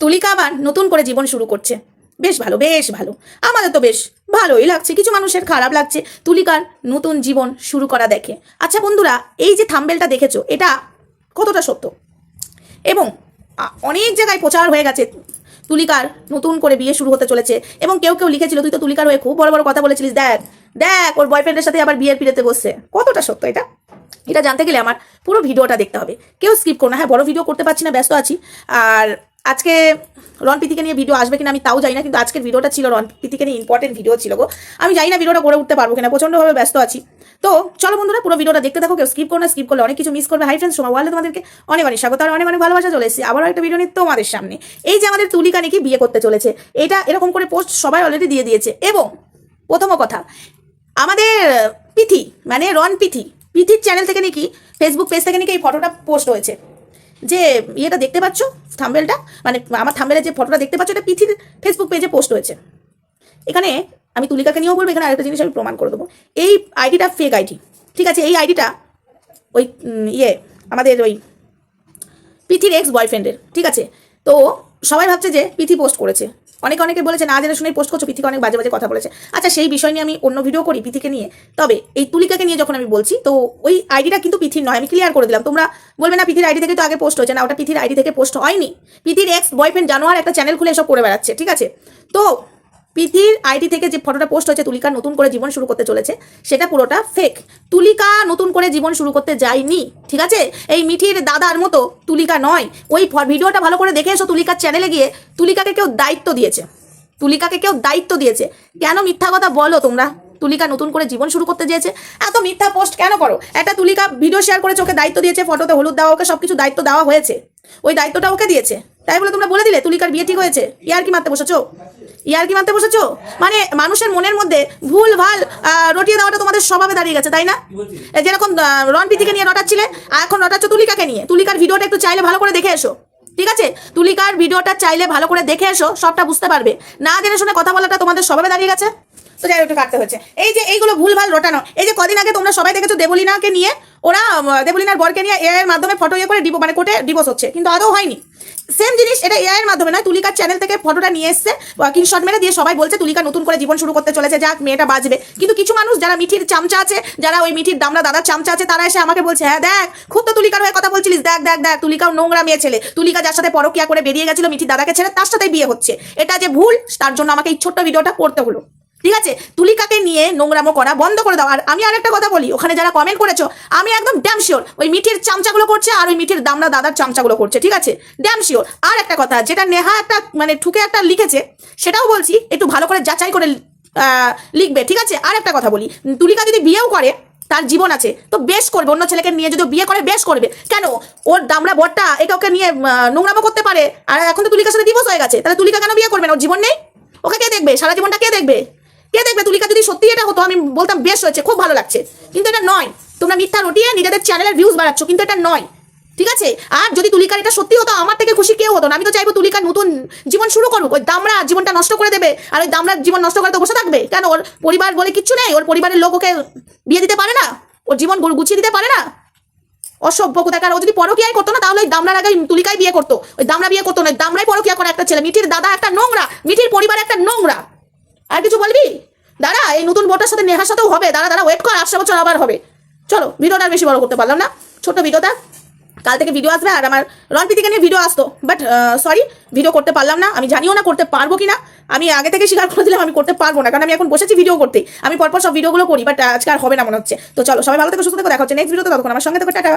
তুলিকা আবার নতুন করে জীবন শুরু করছে। বেশ ভালো বেশ ভালো। আমাদের তো বেশ ভালোই লাগছে, কিছু মানুষের খারাপ লাগছে। তুলিকার নতুন জীবন শুরু করা দেখে। আচ্ছা বন্ধুরা, এই যে থাম্বেলটা দেখেছ, এটা কতটা সত্য? এবং অনেক জায়গায় প্রচার হয়ে গেছে, তুলিকার নতুন করে বিয়ে শুরু হতে চলেছে। এবং কেউ কেউ লিখেছিল, তুই তো তুলিকার হয়ে খুব বড় বড় কথা বলেছিলিস, দেখ দেখ, ওর বয়ফ্রেন্ডের সাথে আবার বিয়ের পিড়েতে বসছে। কতটা সত্য এটা? এটা জানতে গেলে আমার পুরো ভিডিওটা দেখতে হবে। কেউ স্কিপ করো না। হ্যাঁ বড় ভিডিও করতে পারছি না, ব্যস্ত আছি। আর আজকে রন প্রীতিকে নিয়ে ভিডিও আসবে কিনা আমি তাও জানি না, কিন্তু আজকের ভিডিওটা ছিল রন প্রীতিকে নিয়ে ইম্পর্টেন্ট ভিডিও ছিল গো। আমি জানি না ভিডিওটা করে উঠতে পারব কিনা, প্রচণ্ডভাবে ব্যস্ত আছি। তো চলো বন্ধুরা, পুরো ভিডিওটা দেখতে থাকো, কেউ স্কিপ করো না স্কিপ করলে অনেক কিছু মিস করবে। হাই ফ্রেন্ডস সময় ওয়ালে তোমাদেরকে অনেক অনেক স্বাগত আর অনেক অনেক ভালোবাসা চলে এসেছি। আবারও একটা ভিডিও নিয়ে তোমাদের সামনে। এই যে আমাদের তুলিকা নাকি বিয়ে করতে চলেছে, এটা এরকম করে পোস্ট সবাই অলরেডি দিয়ে দিয়েছে। এবং প্রথম কথা, আমাদের পিথি মানে রন পিথি পিথির চ্যানেল থেকে নাকি ফেসবুক পেজ থেকে নাকি এই ফটোটা পোস্ট হয়েছে। যে ইয়েটা দেখতে পাচ্ছ থাম্বেলটা মানে আমার থাম্বেলের যে ফটোটা দেখতে পাচ্ছ, এটা পিথির ফেসবুক পেজে পোস্ট হয়েছে। এখানে আমি তুলিকাকে নিয়েও বলব, এখানে আরেকটা জিনিস আমি প্রমাণ করে দেবো। এই আইডিটা ফেক আইডি ঠিক আছে? এই আইডিটা ওই ইয়ে আমাদের ওই পিথির এক্স বয়ফ্রেন্ডের ঠিক আছে? তো সবাই ভাবছে যে পিথি পোস্ট করেছে। অনেকে অনেকে বলেছে, না জেনে শুনেই পোস্ট করছ পৃথিকে অনেক বাজে বাজে কথা বলেছে। আচ্ছা সেই বিষয় নিয়ে আমি অন্য ভিডিও করি পৃথিকে নিয়ে। তবে এই তুলিকাকে নিয়ে যখন আমি বলছি, তো ওই আইডিটা কিন্তু পৃথির নয়, আমি ক্লিয়ার করে দিলাম। তোমরা বলবে, না পৃথির আইডি থেকে তো আগে পোস্ট হয়েছে। না, ওটা পৃথির আইডি থেকে পোস্ট হয়নি। পৃথির এক্স বয়ফ্রেন্ড জানোয়ার একটা চ্যানেল খুলে এসব করে বেড়াচ্ছে, ঠিক আছে? তো পিথির আইডি থেকে যে ফটোটা পোস্ট হয়েছে, তুলিকা নতুন করে জীবন শুরু করতে চলেছে, সেটা পুরোটা ফেক তুলিকা নতুন করে জীবন শুরু করতে যায়নি, ঠিক আছে? এই মিঠির দাদার মতো তুলিকা নয়। ওই ভিডিওটা ভালো করে দেখে এসো তুলিকার চ্যানেলে গিয়ে। তুলিকাকে কেউ দায়িত্ব দিয়েছে। তুলিকাকে কেউ দায়িত্ব দিয়েছে। কেন মিথ্যা কথা বলো তোমরা? তুলিকা নতুন করে জীবন শুরু করতে চেয়েছে। এত মিথ্যা পোস্ট কেন করো? একটা তুলিকা ভিডিও শেয়ার করেছে, ওকে দায়িত্ব দিয়েছে ফটোতে হলুদ দেওয়া, ওকে সবকিছু দায়িত্ব দেওয়া হয়েছে। ওই দায়িত্বটা ওকে দিয়েছে। তাই বলে তোমরা বলে দিলে, তুলিকার বিয়ে ঠিক হয়েছে? ইয়ার কি মারতে বসেছো? ইয়ার কি মারতে বসেছো? মানে মানুষের মনের মধ্যে ভুল ভালো রটিয়ে দেওয়াটা তোমাদের স্বভাবে দাঁড়িয়ে গেছে তাই না? যেরকম আহ, রণপ্রীতিকে নিয়ে রটাচ্ছিলে আর এখন রটাচ্ছ তুলিকাকে নিয়ে। তুলিকার ভিডিওটা একটু চাইলে ভালো করে দেখে এসো ঠিক আছে? তুলিকার ভিডিওটা চাইলে ভালো করে দেখে এসো সবটা বুঝতে পারবে। না জেনে শুনে কথা বলাটা তোমাদের স্বভাবে দাঁড়িয়ে গেছে? তো যাই একটু কাটতে হচ্ছে। এই যে এইগুলো ভুলভাল রটানো এই যে কদিন আগে তোমরা সবাই দেখেছ দেবলিনাকে নিয়ে ওরা দেবলিনার বরকে নিয়ে এর মাধ্যমে ফটো ইয়ে করে ডিভো মানে কোর্টে ডিভোর্স হচ্ছে কিন্তু আদৌ হয়নি। সেম জিনিস এটা এআই এর মাধ্যমে নয়, তুলিকার চ্যানেল থেকে ফটোটা নিয়ে এসছে স্ক্রিনশট মেরে দিয়ে সবাই বলছে, তুলিকা নতুন করে জীবন শুরু করতে চলেছে, যাক, মেয়েটা বাজবে কিন্তু কিছু মানুষ, যারা মিঠির চামচা আছে, যারা ওই মিঠির দামরা দাদার চামচা আছে, তারা এসে আমাকে বলছে হ্যাঁ দেখ, খুব তো তুলিকার হয়ে কথা বলছিলিস, দেখ দেখ দেখ, তুলিকাও নোংরা মেয়ে ছেলে। তুলিকা যার সাথে পরকিয়া করে বেরিয়ে গেছিল, মিঠির দাদাকে ছেড়ে তার সাথে বিয়ে হচ্ছে। এটা যে ভুল, তার জন্য আমাকে এই ছোট্ট ভিডিওটা করতে হলো। ঠিক আছে? তুলিকাকে নিয়ে নোংরামো করা বন্ধ করে দাও। আর আমি আর একটা কথা বলি, ওখানে যারা কমেন্ট করেছ, আমি একদম ড্যাম শিওর ওই মিঠির চামচাগুলো করছে আর ওই মিঠির দামরা দাদার চামচাগুলো করছে, ঠিক আছে? ড্যাম শিওর আর একটা কথা, যেটা নেহা একটা মানে ঠুকে একটা লিখেছে, সেটাও বলছি, একটু ভালো করে যাচাই করে লিখবে, ঠিক আছে? আর একটা কথা বলি, তুলিকা যদি বিয়েও করে, তার জীবন আছে, তো বেশ করবে, অন্য ছেলেকে নিয়ে যদি বিয়ে করে, বেশ করবে। কেন? ওর দামরা বরটা এটা ওকে নিয়ে নোংরামো করতে পারে। আর এখন তো তুলিকার সাথে দিবস হয়ে গেছে, তাহলে তুলিকা কেন বিয়ে করবে না? ওর জীবন নেই? ওকে কে দেখবে? সারা জীবনটা কে দেখবে? কে দেখবে? তুলিকা, যদি সত্যি এটা হতো, আমি বলতাম, বেশ হয়েছে, খুব ভালো লাগছে। কিন্তু এটা নয়। তোমরা মিথ্যা রটিয়ে নিজেদের চ্যানেলের ভিউজ বাড়াচ্ছ, কিন্তু এটা নয়। ঠিক আছে? আর যদি তুলিকার এটা সত্যি হতো, আমার থেকে খুশি কেউ হতো না। আমি তো চাইব তুলিকার নতুন জীবন শুরু করুক। ওই দামরা জীবনটা নষ্ট করে দেবে, আর ওই দামরা জীবন নষ্ট করে তো বসে থাকবে। কেন? ওর পরিবার বলে কিচ্ছু নেই। ওর পরিবারের লোক ওকে বিয়ে দিতে পারে না? ওর জীবন গুছিয়ে দিতে পারে না? অসভ্য কোথাকার। ও যদি পরকিয়াই করতো না, তাহলে ওই দামরার আগে তুলিকাই বিয়ে করতো। ওই দামরা বিয়ে করতো না। দামরাই পরকিয়া করে একটা ছেলে। মিঠির দাদা একটা নোংরা, মিঠির পরিবার একটা নোংরা। আর কিছু বলবি? দাঁড়া, এই নতুন বউটার সাথে নেহার সাথেও হবে। দাঁড়া দাঁড়া ওয়েট কর আসছে বছর আবার হবে। চলো, ভিডিওটা আর বেশি বড় করতে পারলাম না। ছোট্ট ভিডিওটা। কাল থেকে ভিডিও আসবে আর আমার রণপ্রীতিকে নিয়ে ভিডিও আসতো। বাট সরি ভিডিও করতে পারলাম না। আমি জানিও না করতে পারব কি না আমি আগে থেকে স্বীকার করে দিলাম, আমি করতে পারব না। কারণ আমি এখন বসেছি ভিডিও করতে। আমি পরপর সব ভিডিওগুলো করি বাট আজকে আর হবে না মনে হচ্ছে। তো চলো, সবাই ভালো থেকে, সুস্থ থেকে। দেখা হচ্ছে নেক্সট ভিডিওতে ততক্ষণ আমার সঙ্গে থেকে, টাটা।